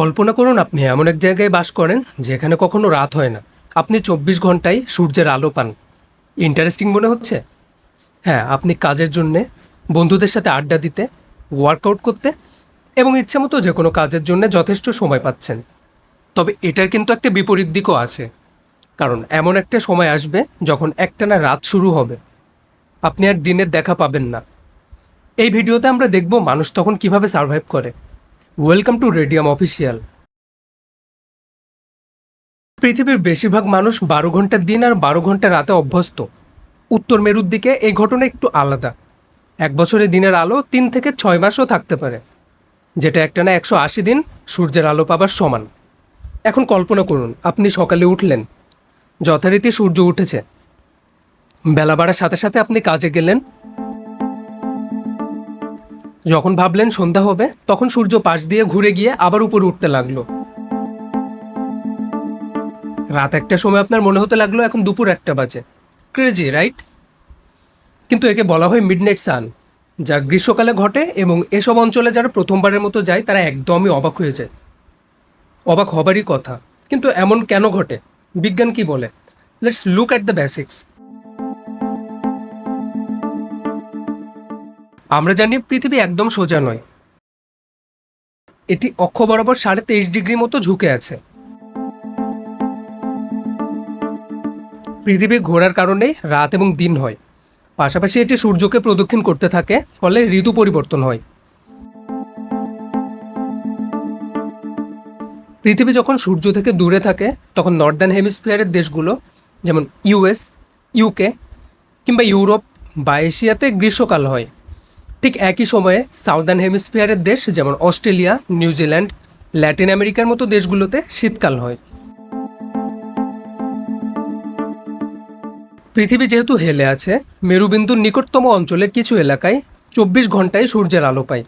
কল্পনা করুন আপনি এমন এক জায়গায় বাস করেন যেখানে কখনো রাত হয় না। আপনি চব্বিশ ঘন্টায় সূর্যের আলো পান। ইন্টারেস্টিং মনে হচ্ছে? হ্যাঁ আপনি কাজের জন্যে, বন্ধুদের সাথে আড্ডা দিতে ওয়ার্কআউট করতে এবং ইচ্ছে মতো যে কোনো কাজের জন্য যথেষ্ট সময় পাচ্ছেন। তবে এটার কিন্তু একটা বিপরীত দিকও আছে। কারণ এমন একটা সময় আসবে যখন একটানা রাত শুরু হবে। আপনি আর দিনের দেখা পাবেন না। এই ভিডিওতে আমরা দেখব মানুষ তখন কীভাবে সার্ভাইভ করে। ওয়েলকাম টু রেডিয়াম অফিসিয়াল পৃথিবীর বেশিরভাগ মানুষ বারো ঘণ্টার দিন আর বারো ঘণ্টা রাতে অভ্যস্ত। উত্তর মেরুর দিকে এই ঘটনা একটু আলাদা। এক বছরে দিনের আলো তিন থেকে ছয় মাসও থাকতে পারে। যেটা একটানা একশো আশি দিন সূর্যের আলো পাবার সমান। এখন কল্পনা করুন, আপনি সকালে উঠলেন। যথারীতি সূর্য উঠেছে। বেলা বাড়ার সাথে সাথে আপনি কাজে গেলেন। যখন ভাবলেন সন্ধ্যা হবে, তখন সূর্য পাশ দিয়ে ঘুরে গিয়ে আবার উপরে উঠতে লাগল। রাত একটা সময় আপনার মনে হতে লাগল এখন দুপুর একটা বাজে। ক্রেজি রাইট কিন্তু একে বলা হয় মিডনাইট সান যা গ্রীষ্মকালে ঘটে এবং এসব অঞ্চলে যারা প্রথমবারের মতো যায়, তারা একদমই অবাক হয়ে যায়। অবাক হবারই কথা, কিন্তু এমন কেন ঘটে? বিজ্ঞান কি বলে? Let's look at the basics আমরা জানি পৃথিবী একদম সোজা নয়। এটি অক্ষ বরাবর সাড়ে তেইশ ডিগ্রি মতো ঝুঁকে আছে। পৃথিবী ঘোরার কারণে রাত এবং দিন হয়। পাশাপাশি এটি সূর্যকে প্রদক্ষিণ করতে থাকে, ফলে ঋতু পরিবর্তন হয়। পৃথিবী যখন সূর্য থেকে দূরে থাকে, তখন নর্দার্ন হেমিস্ফিয়ারের দেশগুলো, যেমন ইউএস ইউকে কিংবা ইউরোপ বা এশিয়াতে গ্রীষ্মকাল হয়। ঠিক একই সময়ে সাউদার্ন হেমিস্ফিয়ারের দেশ যেমন অস্ট্রেলিয়া নিউজিল্যান্ড ল্যাটিন আমেরিকার মতো দেশগুলোতে শীতকাল হয়। পৃথিবী যেহেতু হেলে আছে, মেরুবিন্দুর নিকটতম অঞ্চলের কিছু এলাকায় চব্বিশ ঘন্টায় সূর্যের আলো পায়।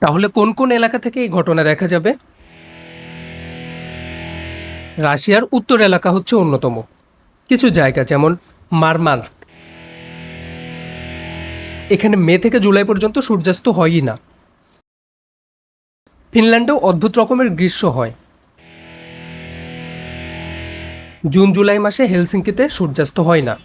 তাহলে কোন কোন এলাকা থেকে এই ঘটনা দেখা যাবে? রাশিয়ার উত্তর এলাকা হচ্ছে অন্যতম। কিছু জায়গা যেমন মারমান্স্ক এখানে মে থেকে জুলাই পর্যন্ত সূর্যাস্ত হয়ই না। ফিনল্যান্ডেও অদ্ভুত রকমের গ্রীষ্ম হয়। জুন জুলাই মাসে হেলসিঙ্কিতে সূর্যাস্ত হয় না।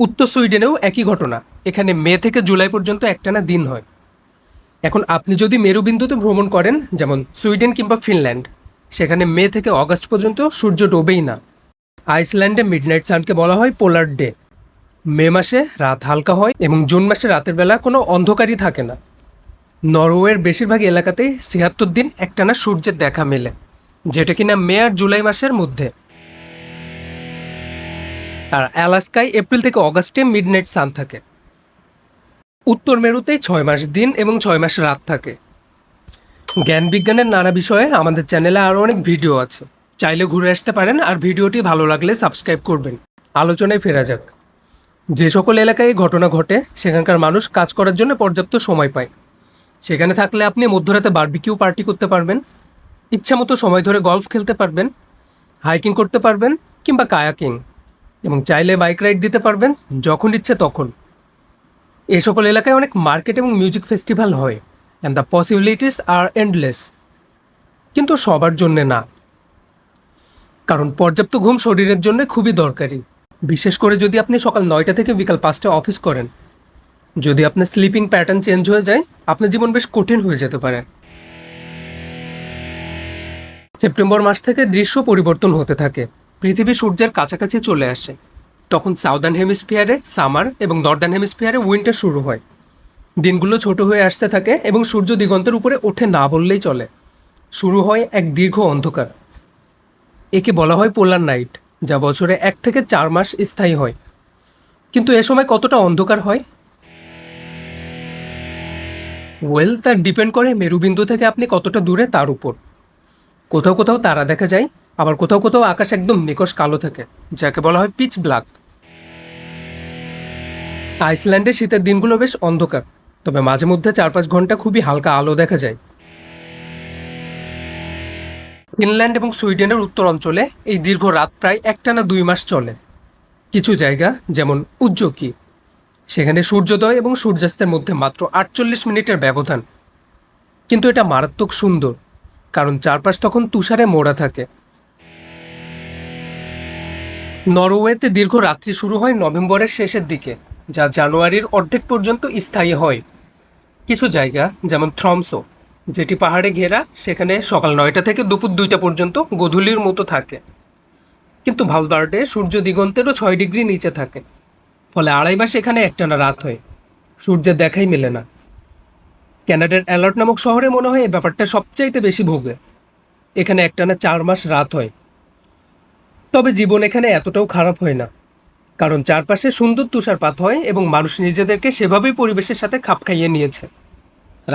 উত্তর সুইডেনেও একই ঘটনা। এখানে মে থেকে জুলাই পর্যন্ত একটানা দিন হয়। এখন আপনি যদি মেরুবিন্দুতে ভ্রমণ করেন, যেমন সুইডেন কিংবা ফিনল্যান্ড, সেখানে মে থেকে অগস্ট পর্যন্ত সূর্য ডোবেই না। আইসল্যান্ডে মিডনাইট সানকে বলা হয় পোলার ডে। মে মাসে রাত হালকা হয় এবং জুন মাসে রাতের বেলা কোনো অন্ধকারই থাকে না। নরওয়ের বেশিরভাগ এলাকাতেই ছিয়াত্তর দিন একটানা সূর্যের দেখা মেলে, যেটা কিনা মে আর জুলাই মাসের মধ্যে। আর অ্যালাস্কায় এপ্রিল থেকে অগাস্টে মিডনাইট সান থাকে। উত্তর মেরুতে ছয় মাস দিন এবং ছয় মাস রাত থাকে। জ্ঞান বিজ্ঞানের নানা বিষয়ে আমাদের চ্যানেলে আরও অনেক ভিডিও আছে। চাইলে ঘুরে আসতে পারেন আর ভিডিওটি ভালো লাগলে সাবস্ক্রাইব করবেন। আলোচনায় ফেরা যাক। যে সকল এলাকায় ঘটনা ঘটে, সেখানকার মানুষ কাজ করার জন্য পর্যাপ্ত সময় পায়। সেখানে থাকলে আপনি মধ্যরাতে বারবিকিউ পার্টি করতে পারবেন, ইচ্ছামতো সময় ধরে গল্ফ খেলতে পারবেন হাইকিং করতে পারবেন কিংবা কায়াকিং এবং চাইলে বাইক রাইড দিতে পারবেন যখন ইচ্ছে তখন। এ সকল এলাকায় অনেক মার্কেট এবং মিউজিক ফেস্টিভ্যাল হয় and the possibilities are endless কিন্তু সবার জন্যে না। কারণ পর্যাপ্ত ঘুম শরীরের জন্য খুবই দরকারি। বিশেষ করে যদি আপনি সকাল নয়টা থেকে বিকাল পাঁচটা অফিস করেন, যদি আপনার স্লিপিং প্যাটার্ন চেঞ্জ হয়ে যায়, আপনার জীবন বেশ কঠিন হয়ে যেতে পারে। সেপ্টেম্বর মাস থেকে দৃশ্য পরিবর্তন হতে থাকে। পৃথিবী সূর্যের কাছাকাছি চলে আসে। তখন সাউদার্ন হেমিস্ফিয়ারে সামার এবং নর্দার্ন হেমিস্ফিয়ারে উইন্টার শুরু হয়। দিনগুলো ছোট হয়ে আসতে থাকে এবং সূর্য দিগন্তের উপরে ওঠে না বললেই চলে। শুরু হয় এক দীর্ঘ অন্ধকার। একে বলা হয় পোলার নাইট যা বছরে এক থেকে চার মাস স্থায়ী হয়। কিন্তু এ সময় কতটা অন্ধকার হয়? ওয়েল তার ডিপেন্ড করে মেরুবিন্দু থেকে আপনি কতটা দূরে তার উপর। কোথাও কোথাও তারা দেখা যায়, আবার কোথাও কোথাও আকাশ একদম নিকশ কালো থাকে, যাকে বলা হয় পিচ ব্ল্যাক। আইসল্যান্ডে শীতের দিনগুলো বেশ অন্ধকার, তবে মাঝে মধ্যে চার পাঁচ ঘণ্টা খুবই হালকা আলো দেখা যায়। ফিনল্যান্ড এবং সুইডেনের উত্তর অঞ্চলে এই দীর্ঘ রাত প্রায় একটানা দুই মাস চলে। কিছু জায়গা যেমন উজ্জকি, সেখানে সূর্যোদয় এবং সূর্যাস্তের মধ্যে মাত্র আটচল্লিশ মিনিটের ব্যবধান। কিন্তু এটা মারাত্মক সুন্দর, কারণ চারপাশ তখন তুষারে মোড়া থাকে। নরওয়েতে দীর্ঘ রাত্রি শুরু হয় নভেম্বরের শেষের দিকে, যা জানুয়ারির অর্ধেক পর্যন্ত স্থায়ী হয়। কিছু জায়গা যেমন থ্রমসো যেটি পাহাড়ে ঘেরা, সেখানে সকাল নয়টা থেকে দুপুর দুইটা পর্যন্ত গোধূলির মতো থাকে। কিন্তু ভালবার্ডে সূর্য দিগন্তেরও ছয় ডিগ্রি নিচে থাকে। ফলে আড়াই মাস এখানে একটানা রাত হয়। সূর্যের দেখাই মেলে না। ক্যানাডার অ্যালার্ট নামক শহরে মনে হয় এই ব্যাপারটা সবচাইতে বেশি ভোগে। এখানে একটানা চার মাস রাত হয়। তবে জীবন এখানে এতটাও খারাপ হয় না। কারণ চারপাশে সুন্দর তুষারপাত হয় এবং মানুষ নিজেদেরকে সেভাবেই পরিবেশের সাথে খাপ খাইয়ে নিয়েছে।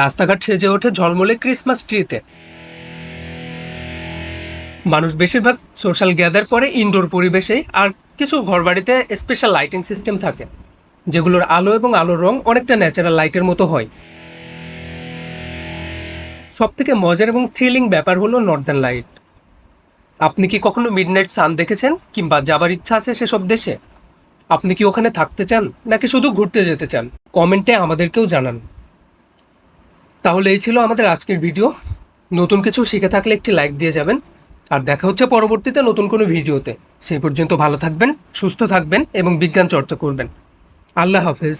রাস্তাঘাট সেজে ওঠে ঝলমলে ক্রিসমাস ট্রিতে। মানুষ বেশিরভাগ সোশ্যাল গ্যাদার করে ইনডোর পরিবেশেই, আর কিছু ঘরবাড়িতে স্পেশাল লাইটিং সিস্টেম থাকে, যেগুলোর আলো এবং আলোর রং অনেকটা ন্যাচারাল লাইটের মতো হয়। সব থেকে মজার এবং থ্রিলিং ব্যাপার হলো নর্দার্ন লাইট আপনি কি কখনো মিডনাইট সান দেখেছেন, কিংবা যাবার ইচ্ছা আছে সেসব দেশে? আপনি কি ওখানে থাকতে চান, নাকি শুধু ঘুরতে যেতে চান? কমেন্টে আমাদেরকেও জানান। তাহলে এই ছিল আমাদের আজকের ভিডিও। নতুন কিছু শিখে থাকলে একটি লাইক দিয়ে যাবেন। আর দেখা হচ্ছে পরবর্তীতে নতুন কোনো ভিডিওতে। সেই পর্যন্ত ভালো থাকবেন, সুস্থ থাকবেন এবং বিজ্ঞান চর্চা করবেন। আল্লাহ হাফেজ।